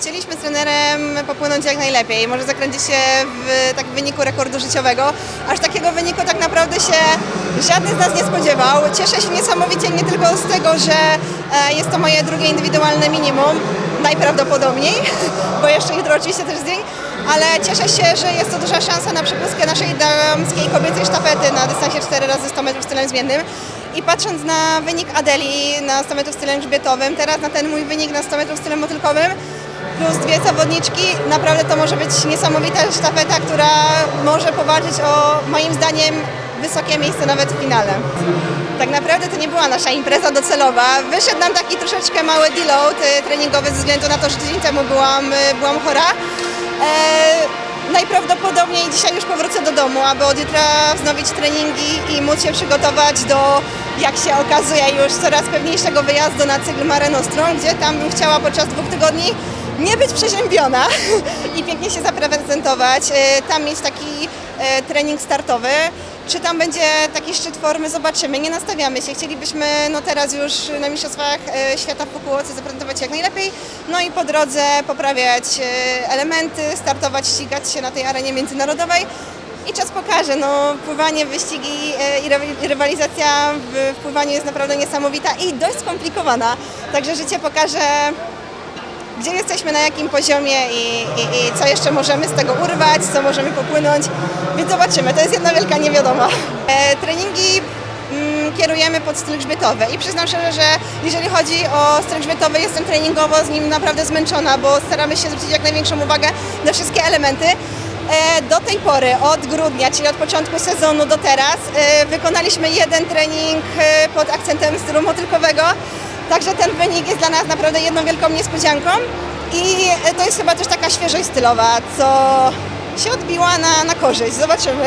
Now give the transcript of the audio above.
chcieliśmy z trenerem popłynąć jak najlepiej, może zakręcić się w tak wyniku rekordu życiowego. Aż takiego wyniku tak naprawdę się żaden z nas nie spodziewał. Cieszę się niesamowicie nie tylko z tego, że e, jest to moje drugie indywidualne minimum, najprawdopodobniej, bo jeszcze jutro oczywiście też dzień, ale cieszę się, że jest to duża szansa na przepustkę naszej damskiej kobiecej sztafety na dystansie 4 razy 100 metrów stylem zmiennym. I patrząc na wynik Adeli na 100 metrów stylem grzbietowym, teraz na ten mój wynik na 100 metrów stylem motylkowym, plus dwie zawodniczki, naprawdę to może być niesamowita sztafeta, która może powalczyć o moim zdaniem wysokie miejsce nawet w finale. Tak naprawdę to nie była nasza impreza docelowa. Wyszedł nam taki troszeczkę mały deload y, treningowy ze względu na to, że tydzień temu byłam, y, byłam chora. Najprawdopodobniej dzisiaj już powrócę do domu, aby od jutra wznowić treningi i móc się przygotować do, jak się okazuje, już coraz pewniejszego wyjazdu na cykl Mare Nostrum, gdzie tam bym chciała podczas dwóch tygodni nie być przeziębiona i pięknie się zaprezentować, e, tam mieć taki e, trening startowy. Czy tam będzie taki szczyt formy, zobaczymy. Nie nastawiamy się. Chcielibyśmy no teraz już na Mistrzostwach e, Świata w Fukuoce zaprezentować się jak najlepiej, no i po drodze poprawiać e, elementy, startować, ścigać się na tej arenie międzynarodowej. I czas pokaże, no pływanie, wyścigi e, i ry- i rywalizacja w pływaniu jest naprawdę niesamowita i dość skomplikowana. Także życie pokaże, gdzie jesteśmy, na jakim poziomie i, i, i co jeszcze możemy z tego urwać, co możemy popłynąć, więc zobaczymy. To jest jedna wielka niewiadoma. E, treningi mm, kierujemy pod styl grzbietowy i przyznam szczerze, że jeżeli chodzi o styl grzbietowy, jestem treningowo z nim naprawdę zmęczona, bo staramy się zwrócić jak największą uwagę na wszystkie elementy. E, Do tej pory, od grudnia, czyli od początku sezonu do teraz, e, wykonaliśmy jeden trening e, pod akcentem stylu motylkowego. Także ten wynik jest dla nas naprawdę jedną wielką niespodzianką i e, to jest chyba też taka świeżość stylowa, co się odbiła na, na korzyść. Zobaczymy.